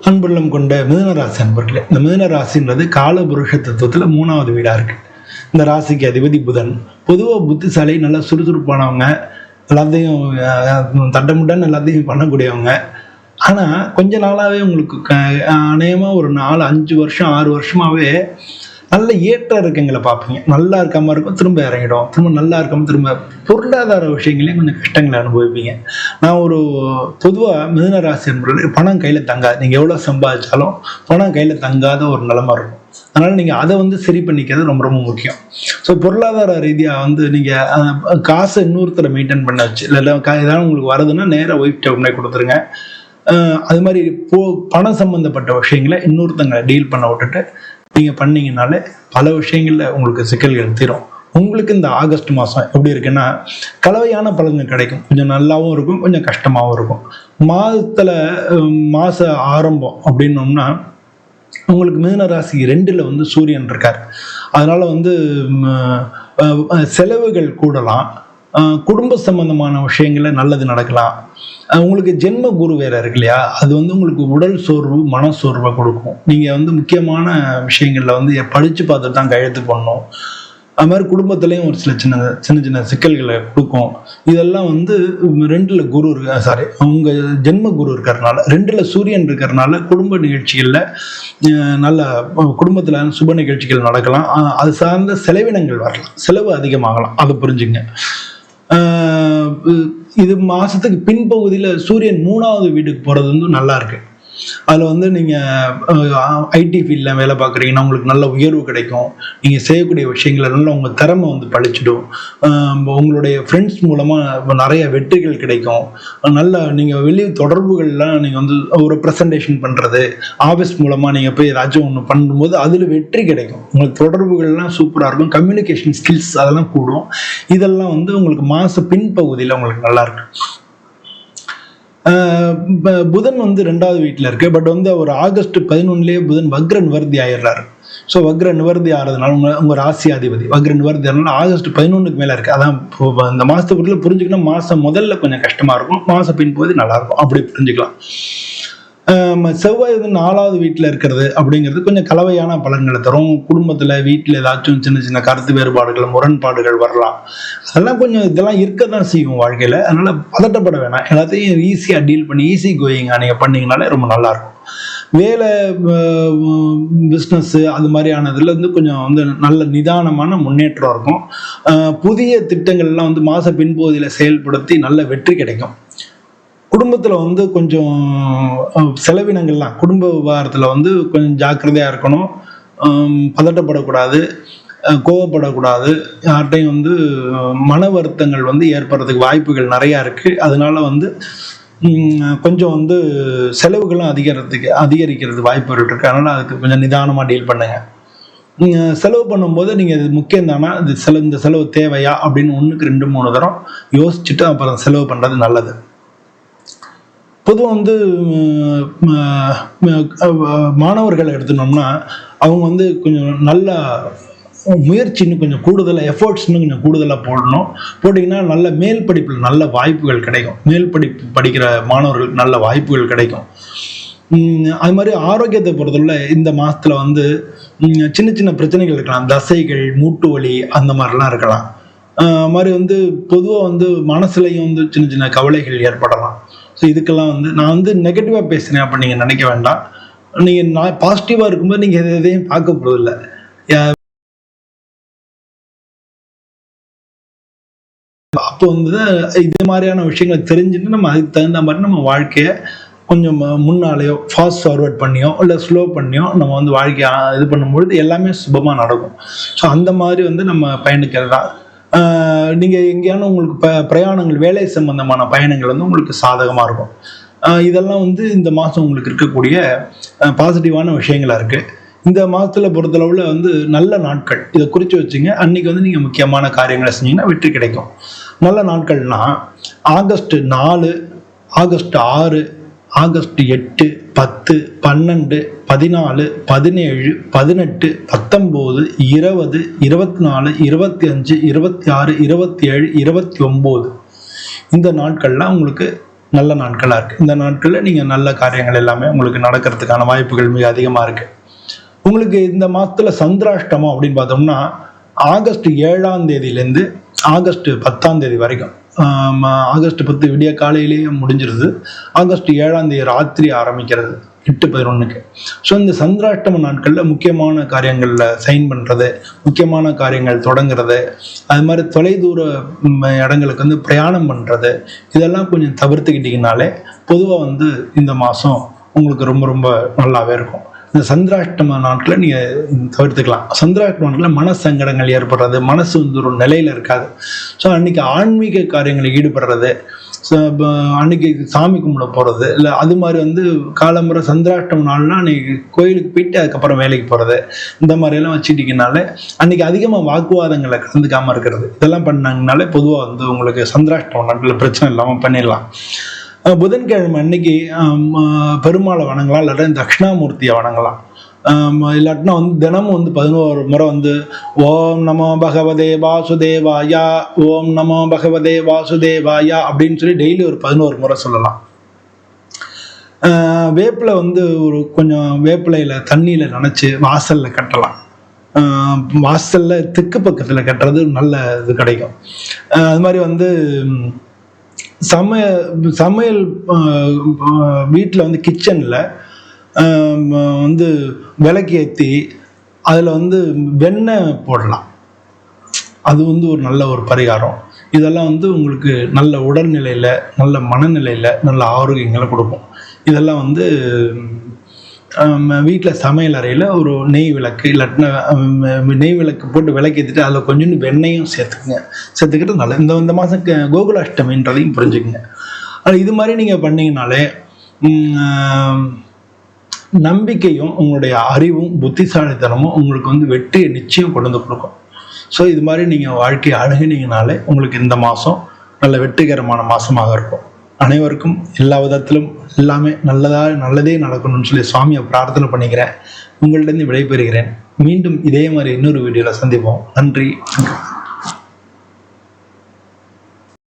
அன்புள்ளம் கொண்ட மிதனராசி அன்பர்களே இந்த மிதனராசின்றது காலபுருஷ தத்துவத்தில் மூணாவது வீடாக இருக்கு. இந்த ராசிக்கு அதிபதி புதன். பொதுவாக புத்திசாலி நல்லா சுறுசுறுப்பானவங்க எல்லாத்தையும் அஹ், தட்டமுட்டான்னு எல்லாத்தையும் பண்ணக்கூடியவங்க. ஆனால் கொஞ்ச நாளாகவே உங்களுக்கு க அநேகமாக ஒரு நாலு அஞ்சு வருஷம் ஆறு வருஷமாகவே நல்ல ஏற்ற இருக்குங்களை பார்ப்பீங்க. நல்லா இருக்காம இருக்கும் திரும்ப இறங்கிடும். திரும்ப நல்லா இருக்காம திரும்ப பொருளாதார விஷயங்களையும் கொஞ்சம் கஷ்டங்களை அனுபவிப்பீங்க. நான் ஒரு பொதுவாக மிதன ராசி என்பவர்கள் பணம் கையில் தங்காது. நீங்கள் எவ்வளோ சம்பாதிச்சாலும் பணம் கையில் தங்காத ஒரு நிலமை இருக்கும். அதனால் நீங்கள் அதை வந்து சரி பண்ணிக்கிறது ரொம்ப ரொம்ப முக்கியம். ஸோ பொருளாதார ரீதியாக வந்து நீங்கள் காசை இன்னொருத்தரை மெயின்டைன் பண்ண வச்சு இல்லை ஏதாவது உங்களுக்கு வருதுன்னா நேராக ஒய்ஃப் உடனே கொடுத்துருங்க. அது மாதிரி போ பணம் சம்மந்தப்பட்ட விஷயங்களை இன்னொருத்தங்களை டீல் பண்ண விட்டுட்டு நீங்கள் பண்ணீங்கனாலே பல விஷயங்களில் உங்களுக்கு சிக்கல்கள் தீரும். உங்களுக்கு இந்த ஆகஸ்ட் மாதம் எப்படி இருக்குன்னா கலவையான பலன்கள் கிடைக்கும். கொஞ்சம் நல்லாவும் இருக்கும் கொஞ்சம் கஷ்டமாகவும் இருக்கும். மாதத்தில் மாத ஆரம்பம் அப்படின்னோம்னா உங்களுக்கு மிதன ராசி ரெண்டில் வந்து சூரியன் இருக்கார். அதனால் வந்து செலவுகள் கூடலாம். குடும்ப சம்பந்தமான விஷயங்கள்ல நல்லது நடக்கலாம். உங்களுக்கு ஜென்ம குரு வேற இருக்கு இல்லையா? அது வந்து உங்களுக்கு உடல் சோர்வு மன சோர்வை கொடுக்கும். நீங்க வந்து முக்கியமான விஷயங்கள்ல வந்து படிச்சு பார்த்துட்டு தான் கையெழுத்து பண்ணணும் அது மாதிரி குடும்பத்துலேயும் ஒரு சில சின்ன சின்ன சின்ன சிக்கல்களை கொடுக்கும். இதெல்லாம் வந்து ரெண்டில் குரு இருக்கு சாரி அவங்க ஜென்ம குரு இருக்கிறனால ரெண்டில் சூரியன் இருக்கிறனால குடும்ப நிகழ்ச்சிகளில் நல்ல குடும்பத்தில் சுப நிகழ்ச்சிகள் நடக்கலாம். அது சார்ந்த செலவினங்கள் வரலாம். செலவு அதிகமாகலாம். அதை புரிஞ்சுங்க. இது மாதத்துக்கு பின்பகுதியில் சூரியன் மூணாவது வீட்டுக்கு போகிறது வந்து நல்லா இருக்கு. அதில் வந்து நீங்கள் ஐடி ஃபீல்டில் வேலை பார்க்குறீங்கன்னா உங்களுக்கு நல்ல உயர்வு கிடைக்கும். நீங்கள் செய்யக்கூடிய விஷயங்களை நல்லா உங்கள் திறமை வந்து பழிச்சிடும். உங்களுடைய ஃப்ரெண்ட்ஸ் மூலமாக நிறைய வெற்றிகள் கிடைக்கும். நல்ல நீங்கள் வெளி தொடர்புகள்லாம் நீங்கள் வந்து ஒரு ப்ரெசன்டேஷன் பண்ணுறது ஆஃபீஸ் மூலமாக நீங்கள் போய் ஏதாச்சும் ஒன்று பண்ணும்போது அதில் வெற்றி கிடைக்கும். உங்களுக்கு தொடர்புகள்லாம் சூப்பராக இருக்கும். கம்யூனிகேஷன் ஸ்கில்ஸ் அதெல்லாம் கூடும். இதெல்லாம் வந்து உங்களுக்கு மாத பின்பகுதியில் உங்களுக்கு நல்லா புதன் வந்து ரெண்டாவது வீட்டில் இருக்கு. பட் வந்து அவர் ஆகஸ்ட் பதினொன்னுலேயே புதன் வக்ர நிவர்த்தி ஆயிடுறாரு. ஸோ வக்ர நிவர்த்தி ஆகிறதுனால உங்க உங்க ராசியாதிபதி வக்ர நிவர்த்தி ஆகிறதுனால ஆகஸ்ட் பதினொன்றுக்கு மேலே இருக்கு. அதான் இந்த மாதத்துக்குள்ள புரிஞ்சுக்கணும். மாதம் முதல்ல கொஞ்சம் கஷ்டமா இருக்கும். மாதம் பின்போது நல்லா இருக்கும். அப்படி புரிஞ்சுக்கலாம். செவ்வாய் வந்து நாலாவது வீட்டில் இருக்கிறது அப்படிங்கிறது கொஞ்சம் கலவையான பலன்களை தரும். குடும்பத்தில் வீட்டில் ஏதாச்சும் சின்ன சின்ன கருத்து வேறுபாடுகள் முரண்பாடுகள் வரலாம். அதெல்லாம் கொஞ்சம் இதெல்லாம் இருக்க தான் செய்யும் வாழ்க்கையில். அதனால் பதட்டப்பட வேணாம். எல்லாத்தையும் ஈஸியாக டீல் பண்ணி ஈஸி கோயிங்காக நீங்கள் பண்ணிங்கனாலே ரொம்ப நல்லாயிருக்கும் வேலை பிஸ்னஸ்ஸு அது மாதிரியானதுல இருந்து கொஞ்சம் வந்து நல்ல நிதானமான முன்னேற்றம் இருக்கும். புதிய திட்டங்கள்லாம் வந்து மாத பின்பகுதியில் செயல்படுத்தி நல்ல வெற்றி கிடைக்கும். குடும்பத்தில் வந்து கொஞ்சம் செலவினங்கள்லாம் குடும்ப விவகாரத்தில் வந்து கொஞ்சம் ஜாக்கிரதையாக இருக்கணும். பதட்டப்படக்கூடாது கோவப்படக்கூடாது. யார்கிட்டையும் வந்து மன வருத்தங்கள் வந்து ஏற்படுறதுக்கு வாய்ப்புகள் நிறையா இருக்குது அதனால வந்து கொஞ்சம் வந்து செலவுகளும் அதிகரிக்கிறதுக்கு அதிகரிக்கிறது வாய்ப்புகள் இருக்குது அதனால் அதுக்கு கொஞ்சம் நிதானமாக டீல் பண்ணுங்கள் நீங்கள் செலவு பண்ணும்போது நீங்கள் இது முக்கியம் தானா? இது செலவு இந்த செலவு தேவையா? அப்படின்னு ஒன்றுக்கு ரெண்டு மூணு தரம் யோசிச்சுட்டு அப்புறம் செலவு பண்ணுறது நல்லது. பொதுவாக வந்து மாணவர்களை எடுத்துனோம்னா அவங்க வந்து கொஞ்சம் நல்லா முயற்சி இன்னும் கொஞ்சம் கூடுதலாக எஃபர்ட்ஸ் இன்னும் கொஞ்சம் கூடுதலாக போடணும். போட்டிங்கன்னா நல்ல மேல் படிப்பில் நல்ல வாய்ப்புகள் கிடைக்கும். மேல் படிப்பு படிக்கிற மாணவர்களுக்கு நல்ல வாய்ப்புகள் கிடைக்கும். அது மாதிரி ஆரோக்கியத்தை பொறுத்தவரை இந்த மாதத்தில் வந்து சின்ன சின்ன பிரச்சனைகள் இருக்கலாம். தசைகள் மூட்டு வலி அந்த மாதிரிலாம் இருக்கலாம். அது மாதிரி வந்து பொதுவாக வந்து மனசுலையும் வந்து சின்ன சின்ன கவலைகள் ஏற்படலாம். ஸோ இதுக்கெல்லாம் வந்து நான் வந்து நெகட்டிவாக பேசுகிறேன் அப்போ நீங்கள் நினைக்க வேண்டாம். நீங்கள் நான் பாசிட்டிவாக இருக்கும்போது நீங்கள் எது எதையும் பார்க்க போதில்லை அப்போ வந்து இது மாதிரியான விஷயங்களை தெரிஞ்சுட்டு நம்ம அதுக்கு தகுந்த மாதிரி நம்ம வாழ்க்கையை கொஞ்சம் முன்னாலேயோ ஃபாஸ்ட் ஃபார்வர்ட் பண்ணியோ இல்லை ஸ்லோ பண்ணியோ நம்ம வந்து வாழ்க்கையை இது பண்ணும்பொழுது எல்லாமே சுபமாக நடக்கும். ஸோ அந்த மாதிரி வந்து நம்ம பயணிக்கிறது தான் நீங்கள் எங்கேயான உங்களுக்கு ப பிரயாணங்கள் வேலை சம்பந்தமான பயணங்கள் வந்து உங்களுக்கு சாதகமாக இருக்கும். இதெல்லாம் வந்து இந்த மாதம் உங்களுக்கு இருக்கக்கூடிய பாசிட்டிவான விஷயங்களா இருக்குது இந்த மாதத்தில் பொறுத்தளவில் வந்து நல்ல நாட்கள். இதை குறித்து வச்சுங்க அன்னைக்கு வந்து நீங்கள் முக்கியமான காரியங்களை செஞ்சீங்கன்னா வெற்றி கிடைக்கும். நல்ல நாட்கள்னா ஆகஸ்ட் நாலு ஆகஸ்ட் ஆறு ஆகஸ்ட் எட்டு பத்து பன்னெண்டு பதினாலு பதினேழு பதினெட்டு பத்தொம்போது இருபது இருபத்தி நாலு இருபத்தி அஞ்சு இருபத்தி ஆறு இருபத்தி ஏழு இருபத்தி ஒம்பது இந்த நாட்கள்லாம் உங்களுக்கு நல்ல நாட்களாக இருக்குது இந்த நாட்களில் நீங்கள் நல்ல காரியங்கள் எல்லாமே உங்களுக்கு நடக்கிறதுக்கான வாய்ப்புகள் மிக அதிகமாக இருக்குது உங்களுக்கு இந்த மாதத்துல சந்திராஷ்டமம் அப்படின்னு பார்த்தோம்னா ஆகஸ்ட் ஏழாம் தேதியிலேருந்து ஆகஸ்ட் பத்தாம் தேதி வரைக்கும். ஆகஸ்ட் பத்து விடிய காலையிலேயே முடிஞ்சிருது. ஆகஸ்ட் ஏழாம் தேதி ராத்திரி ஆரம்பிக்கிறது. எட்டு பதினொன்றுக்கு ஸோ இந்த சந்திராஷ்டம நாட்களில் முக்கியமான காரியங்களில் சைன் பண்ணுறது முக்கியமான காரியங்கள் தொடங்குறது அது மாதிரி தொலைதூர இடங்களுக்கு வந்து பிரயாணம் பண்ணுறது இதெல்லாம் கொஞ்சம் தவிர்த்துக்கிட்டிங்கனாலே பொதுவாக வந்து இந்த மாதம் உங்களுக்கு ரொம்ப ரொம்ப நல்லாவே இருக்கும். இந்த சந்திராஷ்டம நாட்களை நீங்கள் தவிர்த்துக்கலாம். சந்திராஷ்டம நாட்களில் மன சங்கடங்கள் ஏற்படுறது மனசு வந்து ஒரு நிலையில் இருக்காது. ஸோ அன்னைக்கு ஆன்மீக காரியங்களில் ஈடுபடுறது அன்னைக்கு சாமி கும்பிட போகிறது இல்லை அது மாதிரி வந்து காலம்புற சந்திராஷ்டம் நாள்னா அன்னைக்கு கோயிலுக்கு போயிட்டு அதுக்கப்புறம் வேலைக்கு போகிறது இந்த மாதிரியெல்லாம் வச்சுக்கிட்டிங்கனாலே அன்னைக்கு அதிகமாக வாக்குவாதங்களை கலந்துக்காமல் இருக்கிறது. இதெல்லாம் பண்ணாங்கனாலே பொதுவாக வந்து உங்களுக்கு சந்திராஷ்டம் நாட்டில் பிரச்சனை இல்லாமல் பண்ணிடலாம். புதன்கிழமை அன்னைக்கு பெருமாளை வணங்கலாம் இல்லாட்டா தட்சிணாமூர்த்தியை வணங்கலாம். இல்லாட்டினா வந்து தினமும் வந்து பதினோரு முறை வந்து ஓம் நமோ பகவதே வாசுதேவாயா ஓம் நமோ பகவதே வாசுதேவாயா அப்படின்னு சொல்லி டெய்லி ஒரு பதினோரு முறை சொல்லலாம். வேப்பில வேப்பிலை வந்து ஒரு கொஞ்சம் வேப்பிலையில தண்ணியில நனைச்சு வாசல்ல கட்டலாம். வாசலில் வாசல்ல தெற்கு பக்கத்துல கட்டுறது நல்ல இது கிடைக்கும். அது மாதிரி வந்து சமையல் சமையல் வீட்டில் வந்து கிச்சனில் வந்து விளக்கு ஏற்றி அதில் வந்து வெண்ணெய் போடலாம். அது வந்து ஒரு நல்ல ஒரு பரிகாரம். இதெல்லாம் வந்து உங்களுக்கு நல்ல உடல்நிலையில் நல்ல மனநிலையில் நல்ல ஆரோக்கியங்களை கொடுக்கும். இதெல்லாம் வந்து வீட்டில் சமையல் அறையில் ஒரு நெய் விளக்கு இல்லாட்டினா நெய் விளக்கு போட்டு விளக்கேற்றிட்டு அதில் கொஞ்சோண்டு வெண்ணையும் சேர்த்துக்குங்க. சேர்த்துக்கிட்டு நல்ல இந்த இந்த மாதம் கோகுலாஷ்டமின்றதையும் புரிஞ்சுக்குங்க. அது இது மாதிரி நீங்கள் பண்ணீங்கனாலே நம்பிக்கையும் உங்களுடைய அறிவும் புத்திசாலித்தனமும் உங்களுக்கு வந்து வெற்றியை நிச்சயம் கொண்டு வந்து கொடுக்கும். ஸோ இது மாதிரி நீங்கள் வாழ்க்கையை அணுகினீங்கனாலே உங்களுக்கு இந்த மாதம் நல்ல வெற்றிகரமான மாதமாக இருக்கும். அனைவருக்கும் எல்லா விதத்திலும் எல்லாமே நல்லதாக நல்லதே நடக்கணும்னு சொல்லி சுவாமியை பிரார்த்தனை பண்ணிக்கிறேன். உங்கள்கிட்ட விடைபெறுகிறேன். மீண்டும் இதே மாதிரி இன்னொரு வீடியோவில் சந்திப்போம். நன்றி.